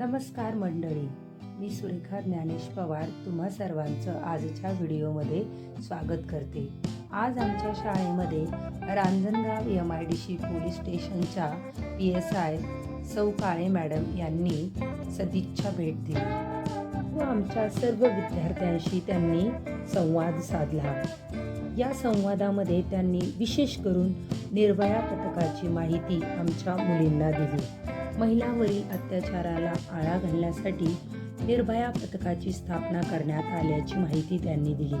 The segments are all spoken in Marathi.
नमस्कार मंडळी मी सुरेखा ज्ञानेश पवार तुम्हा सर्वांचं आजच्या व्हिडिओमध्ये स्वागत करते. आज आमच्या शाळेमध्ये Ranjangaon M I D C police स्टेशनच्या पी एस आय सौ काळे मॅडम यांनी सदिच्छा भेट दिली. व आमच्या सर्व विद्यार्थ्यांशी त्यांनी संवाद साधला. या संवादामध्ये त्यांनी विशेष करून निर्भया पथकाची माहिती आमच्या मुलींना दिली. महिलांवरील अत्याचाराला आळा घालण्यासाठी निर्भया पथकाची स्थापना करण्यात आल्याची माहिती त्यांनी दिली.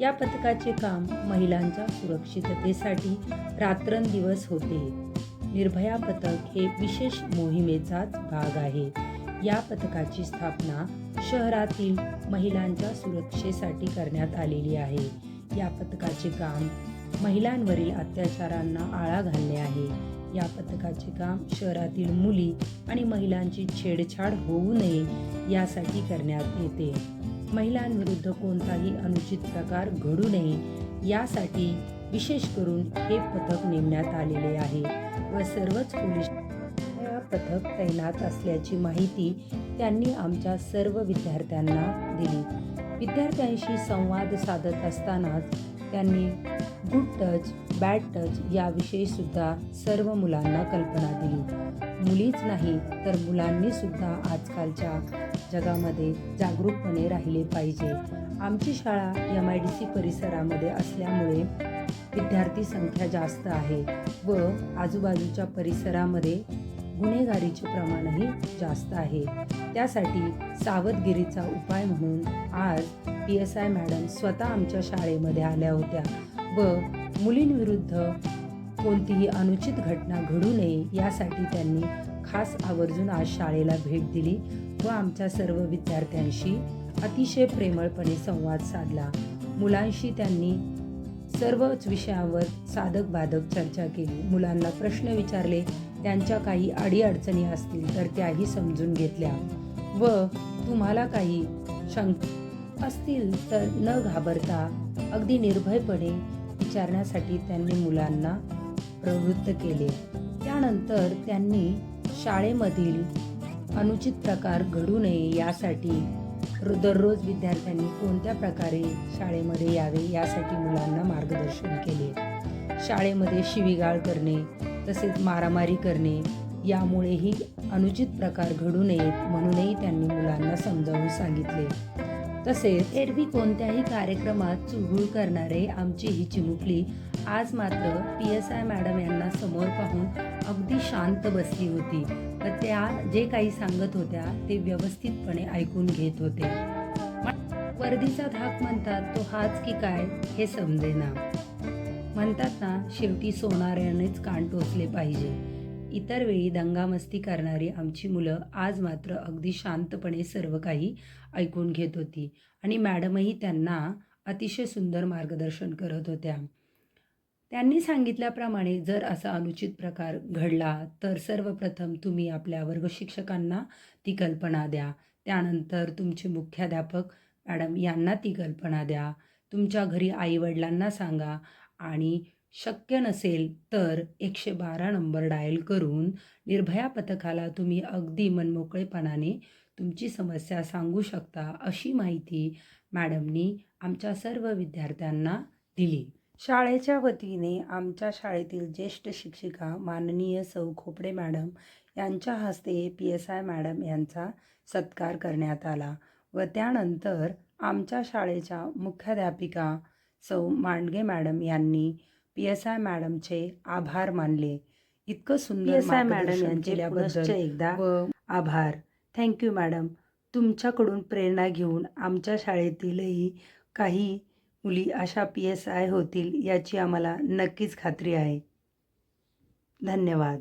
या पथकाचे काम महिलांच्या सुरक्षिततेसाठी रात्रंदिवस होते. निर्भया पथक हे विशेष मोहिमेचाच भाग आहे. या पथकाची स्थापना शहरातील महिलांच्या सुरक्षेसाठी करण्यात आलेली आहे. या पथकाचे काम महिलांवरील अत्याचारांना आळा घालणे आहे. या पथकाचे काम शहरातील मुली आणि महिलांची छेडछाड होऊ नये यासाठी करण्यात येते. महिलांविरुद्ध कोणताही अनुचित प्रकार घडू नये यासाठी विशेष करून हे पथक नेमण्यात आलेले आहे व सर्वच पोलीस पथक तैनात असल्याची माहिती त्यांनी आमच्या सर्व विद्यार्थ्यांना दिली. विद्यार्थ्यांशी संवाद साधत असतानाच त्यांनी गुड टच बॅड टच याविषयीसुद्धा सर्व मुलांना कल्पना दिली. मुलीच नाही तर मुलांनी सुद्धा आजकालच्या जगामध्ये जागरूकपणे राहिले पाहिजे. आमची शाळा एम आय डी सी परिसरामध्ये असल्यामुळे विद्यार्थी संख्या जास्त आहे व आजूबाजूच्या परिसरामध्ये गुन्हेगारीचे प्रमाणही जास्त आहे. त्यासाठी सावधगिरीचा उपाय म्हणून आज पी एस आय मॅडम स्वतः आमच्या शाळेमध्ये आल्या होत्या व मुलींविरुद्ध कोणतीही अनुचित घटना घडू नये यासाठी त्यांनी खास आवर्जून आज शाळेला भेट दिली व आमच्या सर्व विद्यार्थ्यांशी अतिशय प्रेमळपणे संवाद साधला. मुलांशी त्यांनी सर्वच विषयावर साधक बाधक चर्चा केली. मुलांना प्रश्न विचारले. त्यांच्या काही अडीअडचणी असतील तर त्याही समजून घेतल्या. व तुम्हाला काही शंक असतील तर न घाबरता अगदी निर्भयपणे विचारण्यासाठी त्यांनी मुलांना प्रवृत्त केले. त्यानंतर त्यांनी शाळेमधील अनुचित प्रकार घडू नये यासाठी दररोज विद्यार्थ्यांनी कोणत्या प्रकारे शाळेमध्ये यावे यासाठी मुलांना मार्गदर्शन केले. शाळेमध्ये शिवीगाळ करणे तसेच मारामारी करणे यामुळेही अनुचित प्रकार घडू नयेत म्हणूनही त्यांनी मुलांना समजावून सांगितले. तसेच एरवी कोणत्याही कार्यक्रमात चुगूळ करणारे आमची ही चिमुकली आज मात्र पी एस आय मॅडम यांना समोर पाहून अगदी शांत बसली होती व त्या जे काही सांगत होत्या ते व्यवस्थितपणे ऐकून घेत होते. वर्दीचा धाक म्हणतात तो हाच की काय हे समजेना. म्हणतात ना शेवटी सोनाऱ्यानेच कान टोचले पाहिजे. इतर वेळी दंगामस्ती करणारी आमची मुलं आज मात्र अगदी शांतपणे सर्व काही ऐकून घेत होती आणि मॅडमही त्यांना अतिशय सुंदर मार्गदर्शन करत होत्या. त्यांनी सांगितल्याप्रमाणे जर असा अनुचित प्रकार घडला तर सर्वप्रथम तुम्ही आपल्या वर्ग शिक्षकांना ती कल्पना द्या. त्यानंतर तुमचे मुख्याध्यापक मॅडम यांना ती कल्पना द्या. तुमच्या घरी आईवडिलांना सांगा. आणि शक्य नसेल तर एकशे बारा नंबर डायल करून निर्भया पथकाला तुम्ही अगदी मनमोकळेपणाने तुमची समस्या सांगू शकता अशी माहिती मॅडमनी आमच्या सर्व विद्यार्थ्यांना दिली. शाळेच्या वतीने आमच्या शाळेतील ज्येष्ठ शिक्षिका माननीय सौ खोपडे मॅडम यांच्या हस्ते पी एस आय मॅडम यांचा सत्कार करण्यात आला व त्यानंतर आमच्या शाळेच्या मुख्याध्यापिका सौ मांडगे मॅडम यांनी पी एस आय मॅडमचे आभार मानले. इतकं सुंदर मॅडम मॅडम यांचे पुनश्च एकदा आभार. थँक्यू मॅडम तुमच्याकडून प्रेरणा घेऊन आमच्या शाळेतीलही काही मुली अशा पी एस आय होतील याची आम्हाला नक्कीच खात्री आहे. धन्यवाद.